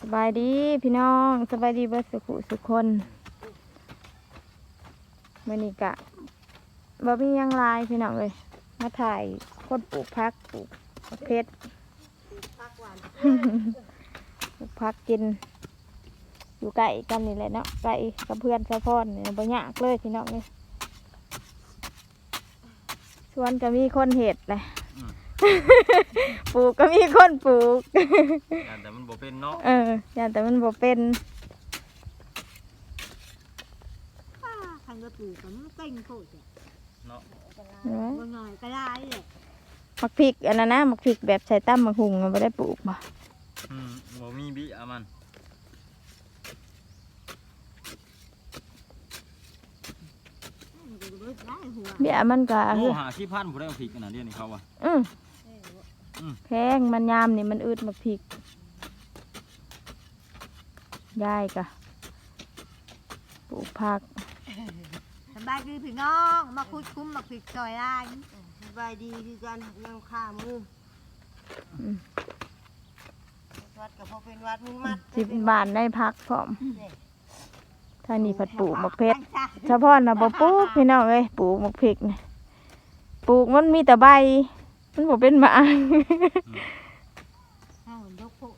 สบายดีพี่น้องสบายดีเบิดสุขุสุขคนมื่อนี้กะบ่มีหยังหลายพี่น้องเลยมาถ่ายคนปลูกพักปลูกมะเพชรปลูกพักกิน อยู่ใกล้กันนี่แหละเนาะใกล้กับเพื่อนสะพอนนี่บ่ยากเลยพี่น้องเลยสวนก็มีคนเห็ดเลยอืม ปลูกก็มีคนปลูกอ่าแต่มันบ่เป็นเนาะเอออย่าแต่มันบ่เป็น thành cái tủ cấm canh thôi chứ เนาะ một ngày cái lai này มักพริกอันนั้นนะมักพริกแบบใส่ตั้มมักหุงมันไม่ได้ปลูกบ่อืมบ่มีบิอะมัน cái bớt lá hùa เบี้ยมันก็โอ้หาขี้พันผู้ได้เอาผิดขนาดเดียวนี่เขาว่ะอืมอืม แพงมันยามนี่มันอืดมักพริกยายก็ปลูกผักสบายดีพี่น้อง มาคุดคุ้มมาผิดซอยได้สบายดีคือกันยังข้ามืออืมวัดกับพอเป็นวัดมึงมัดสิบบาทได้พักพร้อมถ้านี่ผัดปลูกมักเพชรจ้ะเฉพาะนะบ่ปลูกพี่น้องเอ้ยปลูกมักพริกนี่ปลูกมันมีแต่ใบ มันบ่เป็นหมาเอายกโพด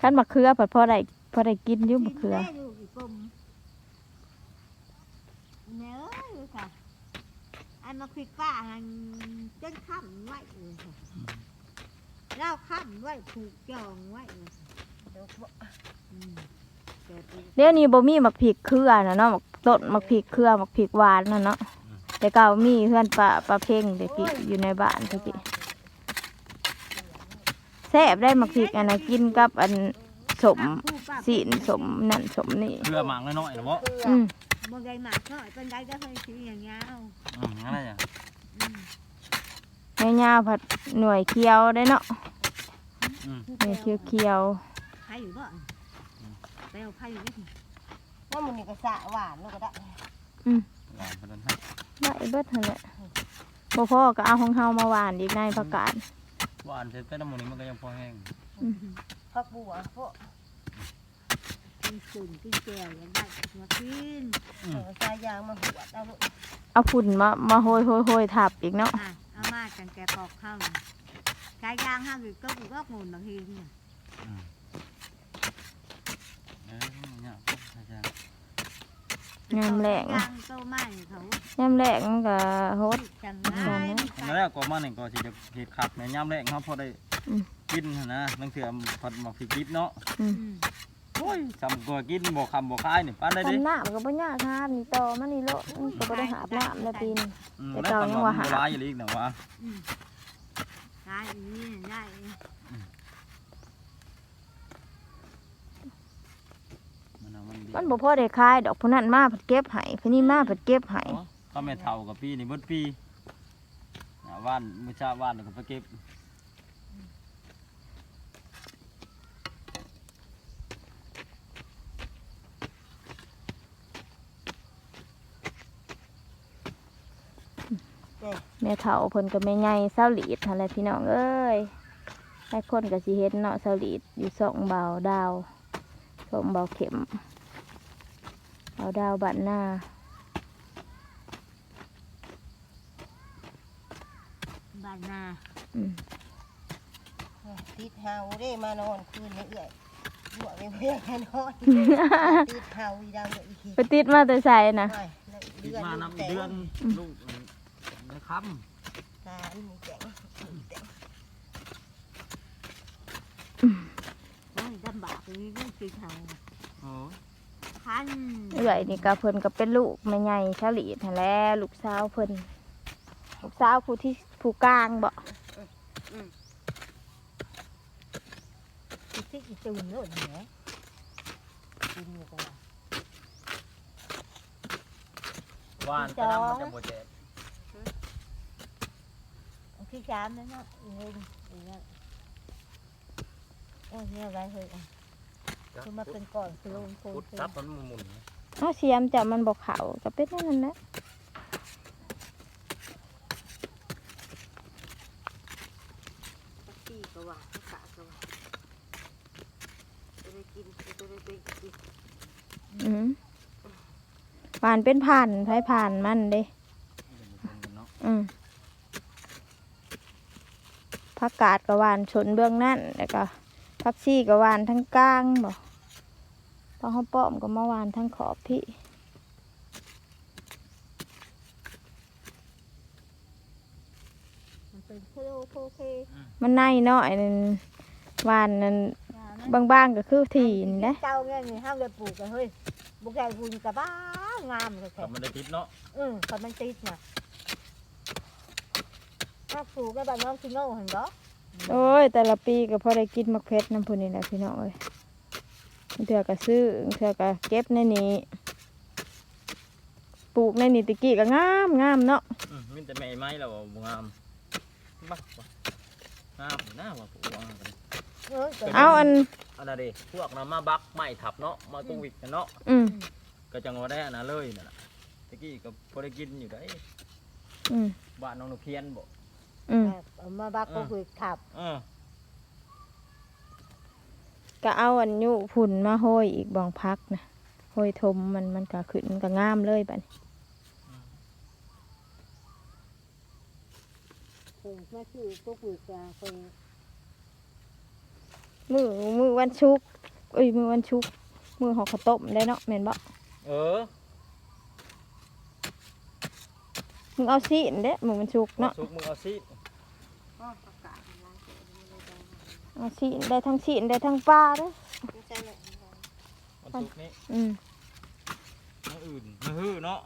คันมะเขือผัดพอได้พอได้กินอยู่มะเขือกินแม่ดูอีกปุ่มแม่เอ้ยค่ะอันมาคุยป้าหันจนค่ำไว้เลยค่ะเล่าค่ำไว้ผูกจองไว้เลยอืมแต่ปีเดี๋ยวนี้บ่มีมักพริกเครือนะเนาะมักต้นมักพริกเครือมักพริกหวานน่ะเนาะ แต่เก่ามีเพื่อนปลาปลาเพ่งเด็กกี้อยู่ในบ้านเด็กกี้แซ่บได้มักพริกอันนั้นกินกับอันสมผู้ป้าสีนสมนั่นสมนี่เพื่อหมางน้อยๆนะบ่อืมบางไงหมากน้อยเป็นไงก็ให้สีอย่างเงี้ยเอาอืมงั้นอะไรจ้ะอืมแม่ย่าผัดหน่วยเคียวได้เนาะอืมหน่วยเคียวเคียวไผ่อยู่บ่ไปเอาไผ่อยู่นี่ว่ามันนี่ก็สะหวานแล้วก็ได้หวานปานั้นฮะได้เบิดหั่นแหละบ่พ่อก็เอาของเฮามาหวานอีกในประกาศหวานเสร็จแต่น้ำมันนี้มันก็ยังพอแห้งพักบัวพวกกินสุ่มกินแก้วย่างได้มากินอืมเอาสายยางมาหัวเอาลูกเอาฝุ่นมามาโหยโหยโหยทับอีกเนาะอะเอามากันแกปอกข้าวกายยางห้ามอยู่ก็บุกงูบางทีเนี่ย อืมเอ้ยเนี่ยอาจารย์ ยามแรงยางโตไม้เขายามแรกมันก็โหดจังไงอันแรกก็มาหนึ่งก็สิจะเฮ็ดคักในยามแรกเฮาพอได้อืมกินหั่นนะนังเถื่อผัดหมักพริกดิบเนาะอืมโอ้ยจำก็กินบ่คำบ่คายนี่ปานได้ดิทำน้ำก็บ่ยากครับนี่ต่อมันนี่โลมันก็บ่ได้หาบน้ำแล้วปีนอืมแต่แล้วเก่าตอนยังนว่าอนหาบ่ร้ายอยู่อีกนะวะได้นี่ได้ มันเอามันดี มัน บ่พอได้ขายดอกผู้นั้นมาเผัดเก็บให้ผู้นี้มาเผัดเก็บให้ก็ไม่เท่ากับปีนี่เบิดปีอ่าว่านมื้อเช้าว่านแล้วก็ไปเก็บแม่เฒ่าเพิ่นก็แม่ใหญ่เศร้าหลีดนั่นแหละพี่น้องเอ้ยหลายคนก็สิเฮ็ดเนาะเศร้าหลีดอยู่สองเบาดาวสองเบาเข็ม เบาดาวบ้านหน้าบ้านนาอืมติดเฮาเด้มานอนคืนนี้เอื่อยบวกเลยเพื่อนมานอนติดเฮาอีดังเลยอีกทีไปติดมาแต่ใส่นะไม่แล้วติดเดือนมาหนำแต่เดือนลูกในคตาอีมีแจ๋งได้ดำบากนี่ก็กินเขาำโอ้ พันเอื้อยนี่ก็เพิ่นก็เป็นลูกแม่ใหญ่เศร้าหลีดนั่นแหละลูกสาวเพิ่นลูกสาวผู้ที่ผู้กลางบ่ที่ที่ตื่นแล้วเนี่ยกินอยู่กันว่านก็นำมันจะบ่แจกที่สามนั่นเนาะเงินอย่างเงี้ยโอ้ยเนี่ยอะไรเฮ้ย มาเป็นก่อนคือลงโคขุดซับมันหมุนเอาเสียมจะมันบอกเขาก็เป็นนั่นน่นแหลซี่กวาจได้กินจะได้ไปอืมผ่านเป็นผ่านไผ่ผ่านมันเด้อืมผักกาดกะวานชนเบื้องนั่นแล้วก็ผักชีกะวานทั้งกลางบอก พอเขาป้อมก็มาหวานทั้งขอบพี่มันเป็นโคโลโคเคมันในน้อยนั่นหวานนั่นยานะบางๆก็คือถี่นี่นะเจ้าเนี่ยนี่ห้ามเลยปลูกกันเฮ้ยบุกใหญ่บุญกับบ้างามเลยแท้ก็มันได้ติดเนาะอืมคนมันติดน่ะถ้าปลูกก็บ้านน้องชิโน่เห็นบ่โอ้ย แต่ละปีก็พอได้กินมักเพชรน้ำพุนี่แหละพี่น้องเอ้ย เถื่อก็ซื้อเถื่อก็เก็บในนี้ปลูกในนี่ตะกี้ก็งามงามเนาะอืมมีแต่แม่ไม้แล้วบ่งามบักว่ะงามหน้าว่าปลูกว่ากันเออแต่เอาอันอันนั้นดิพวกนั้นมาบักไม้ทับเนาะมากุ้งวิกกันเนาะอืมก็จังว่าได้อันนั้นเลยนั่นน่ะตะกี้ก็พอได้กินอยู่ได้อืมบ้านน้องนกเพียนบ่อืมเอามาบักก็คือขับเออ ก็เอาอันยุพุ่นมาโห้อยอีกบองพักนะโห้อยทมมันมันก็ขึ้นมันก็งามเลยบัดนี้ปลูกมาชื่อก็ปลูกกาคนมือมือวันชุกร์เอ้ยมือวันชุกร์มือหอกข้าวต้มได้เนาะแม่นบ่เออมึงเอาซีนเด้มือวันชุกร์เนาะเนาะสุกมึงเอาซิก็ เอาซีนได้ทั้งซีนได้ทั้งปลาเด้อไม่ใช่เลยวันสุกนี้อืมมื้ออื่นมื้อฮื้อเนาะ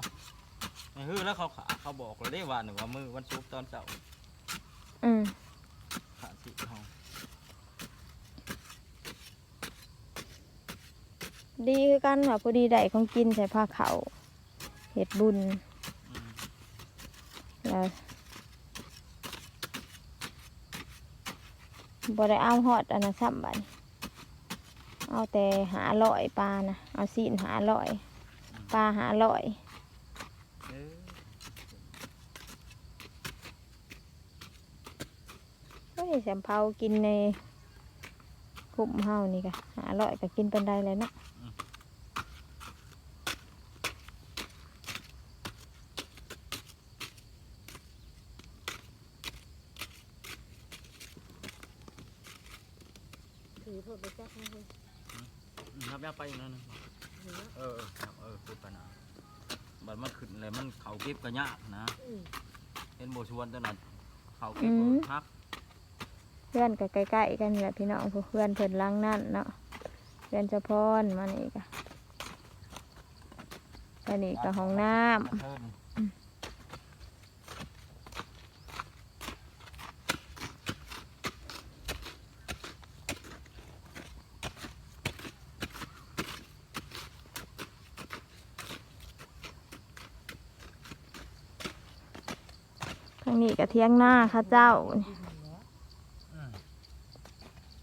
มื้อฮื้อแล้วเขาขาเขาบอกเลยได้ว่าหนึ่งว่ามื้อวันศุกร์ตอนเช้าอืมขาสิเฮาดีคือกันว่าพอดีได้ของกินใส่ผ้าเขาวเห็ดบุญ อืมแล้ว บ่ได้เอาหอดอันนั้นซ้ำบัดนี้เอาแต่หาลอยปลานะเอาซีนหาลอยปลาหาลอยเฮ้ยแสมเผากินในกลุ่มเฮานี่กะหาลอยก็กินเป็นไดเลยเนาะ ถือพวกไปจักนะเฮ้ย อืมรับยาไปอีก นเออเออครับเออพูดไปนะบัดมันขึ้นเลยมันเขาเก็บกระยานะเห็นโบชวนตัวนั้นเขาเก็บบ่พักเพื่อนก็ใกล้ๆกันนี่แหละพี่น้องพวกเพื่อนเพิ่นล้างนั่นเนาะเพื่อนเจะพรมานี่ก็ไปนี่ก็ห้องน้ำเทินางนี้ก็เที่ยงหน้าเข้าเจ้านี่อืม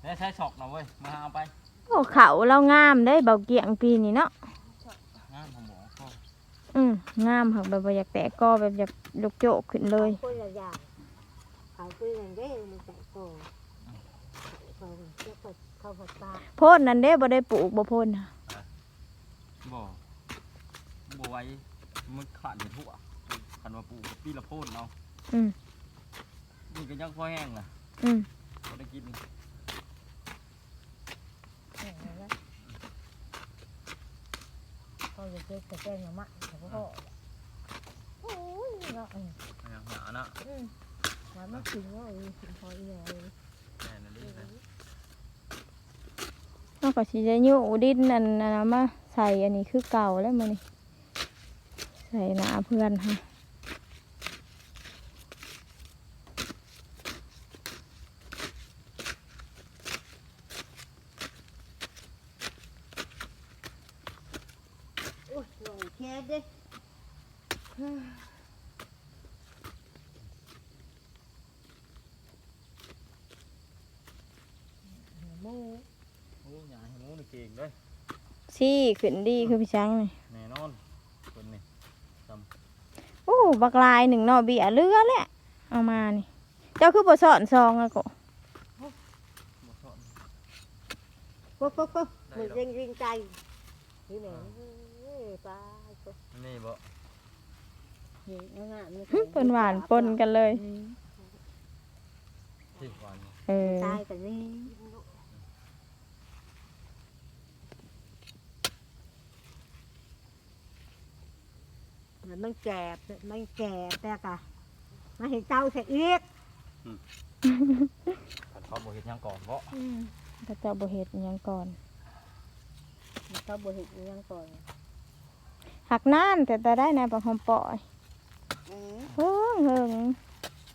แล้วใช้ศอกนะเว้ย มาเอาไป โอ้เขาเรางามได้เบาเกี่ยงปีนี้เนาะ งานผมบอกเขาอืมงามหักแบบว่าอยากแตกกอแบบอยากลุกโจกขึ้นเลย คนละอย่างเขาคุยกันได้มันแต่โตเขาเจ้าเขาเขาผัดปลาโพดนั่นเด้บ่ได้ปลูกบ่โพดน่ะบอกบอกไว้มันขาดเห็นหัวขันมาปลูกปีละโพนเนาะ อืมนี่ก็ยังพอแห้งนะอืมพอได้กินเขาจะเก็บแต่แกงละมะแต่พ่อโอ้ยเนาะอย่างหนานะมันไม่ถึงว่าเออถึงพออีกเลยแน่นอนเลยเฮาก็สิจะยุดินนั่นน่ะนะมาใส่อันนี้คือเก่าแล้วมื้อนี้ใส่หน้าเพื่อนค่ะ โอ้ยหน่อยแค่เด้ หมู โอ้ยอย่าให้หมูนี่เก่งเลย ซี่ขึ้นดีคือพี่ช้างนี่แน่นอนคนนี่โอ้บักลายหนึ่งเนาะเบียเรือแหละเอามานี่ เจ้าคือบ่สอนซองอะก็บ่ชอบปุ๊บปุ๊บปุ๊บเหมือนยิงยิงใจนี่แหละเป้าก็นี่บ่เห็นงามนี่เพิ่นหวานปนกันเลยอืมที่หวานนี่เออตายกันนี่ มันไม่แก่ไม่แก่แต่กะมาเห็นเจ้าเสียอีกถ้าเขาบ่เฮ็ดหยังก่อนบ่พระเจ้าบ่เฮ็ดอิหยังก่อนเขาบ่เห็นอิหยังก่อน หักน่านแต่แต่ได้นะบักหอมปอยอืมเฮิงเฮิง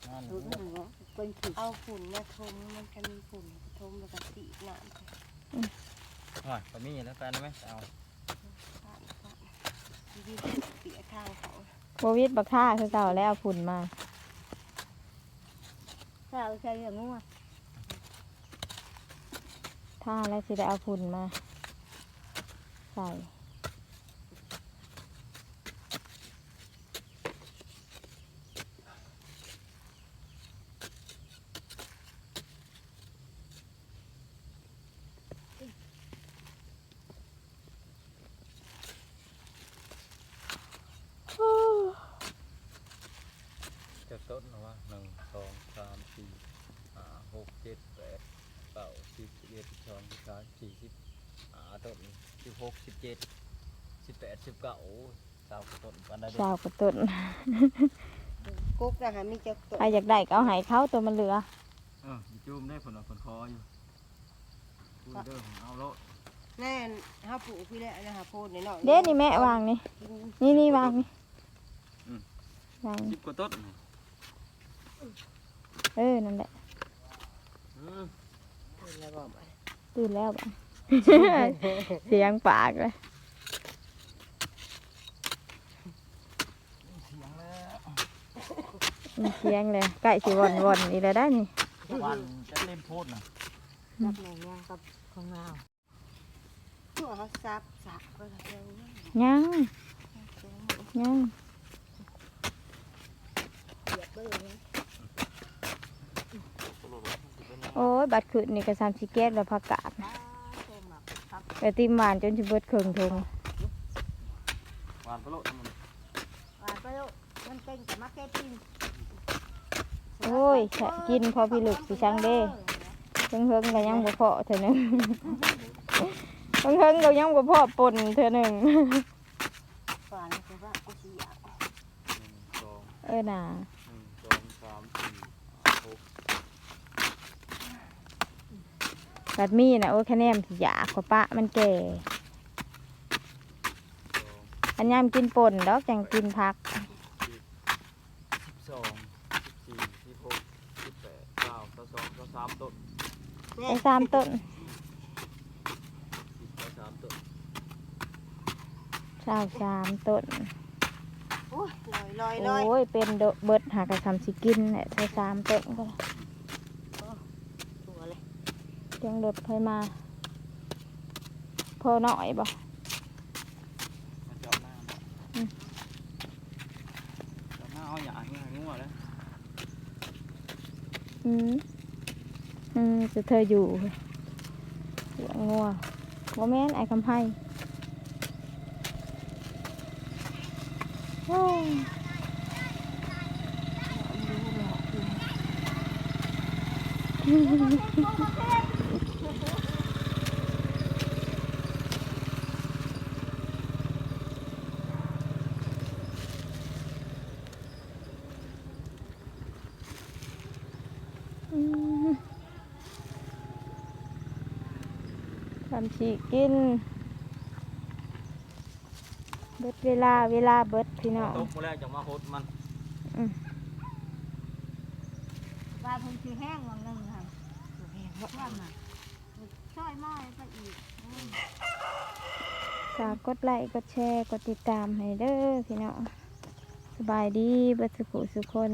นั่นรู้ไหมว่าเป็นผิดเอาฝุ่นมาทมมันจะมีฝุ่นทมแล้วก็ตีน้ำไปว่าก็มีแล้วแฟนได้ไหมเอาผ่านผ่านชี วิตเสียทางเขาโควิดบักท่าคือเก่าแล้วเอาฝุ่นมาถ้าเอาใช้อย่างงัวท่าแล้วสิได้เอาฝุ่นมา ใส่ จะต้นนะว่าหนึ่งสองสามสี่ห้าหกเจ็ดแปดเก้าสิบสิบเอ็ดสิบสองสิบสามสี่สิบห้าต้นสิบหกสิบเจ็ดสิบแปดสิบเก้าโอ้ยสาวกว่าต้นปันได้ด้วสาวยกระตุนกุ๊กนะคะมีเจ้าตัวใครอยากได้ก็เอาใหายเขาตัวมันเหลือ เอออีจูมได้ผลเอาผลคออยู่พูดเด้อผมเอาโลดแน่นถ้าปลูกพี่แล้วนะคะพูดในนอกเด้นี่แม่วางนี่ นี่นี่วางนี่วางสิบกว่าต้นเออนั่นแหละอืมแล้วบอกมา ตื่นแล้วบ้างเสียงปากเลยเสียงแล้วมีเสียงเลยใกล้สิวนวนๆอีกแล้วได้นี่วันจะเล่นพูดนะรับแม่ย่างกับของเราตัวเขาซับซับก็แล้วยังยัง เหยียบเบอร์นะ โอ้ยบัดขืนนี่ก็สามสิเกตแล้วผักกาดป้าโตหมักครับไอติมหวานจนสิเบิดเครื่องทงหวานไปโลดมันหวานไปลูกมันเป็นกับมักแก้ปินโอ้ยแฉะกินพอพี่ลึกสิช่างเด้เพิ่งเพิ่งก็ยังบ่พอเท่านึงเพิ่งเพิ่งก็ยังบ่พอปนเท่านึงฝันคือว่ากูสิอยากหนึ่งสองเออน่ะหนึ่งสองสามสี่ห้าหก บัดมีน่ะโอ้ยคะแนนสิอยากกว่าปะมันแก่สองอันยามกินป่นดอกจังกินผักสิบสองสิบสี่สิบหกสิบแปดเก้าสิบสองสิบสามต้นไอ้สามต้นสิบสามต้นสาวสามต้นโอ้ยลอยลอยลอยโอ้ยเป็นโดเบิดหากระทำสิกินแหละใส่สามต้นก็ตัวเลย เตียงรถไฟมา พอหน่อยบ่มาเจาะหน้าบ่อืมเจาะหน้าเอาหยาเงี้ยงัวเลยอืมอืมจะเธออยู่เสียงงัวบ่แม่นไอ้คำให้โอ้ยอืม ทำสิกิน เบิดเวลาเวลาเบิดพี่น้องตกมาแล้วจะมาโหดมันว่าเพิ่งสิแห้งวันหนึงค่ะว่าน่ะช่อยไม้ไปอีกฝากกดไลค์กดแชร์กดติดตามให้เด้อพี่น้องสบายดีเบิดสุขสุขคน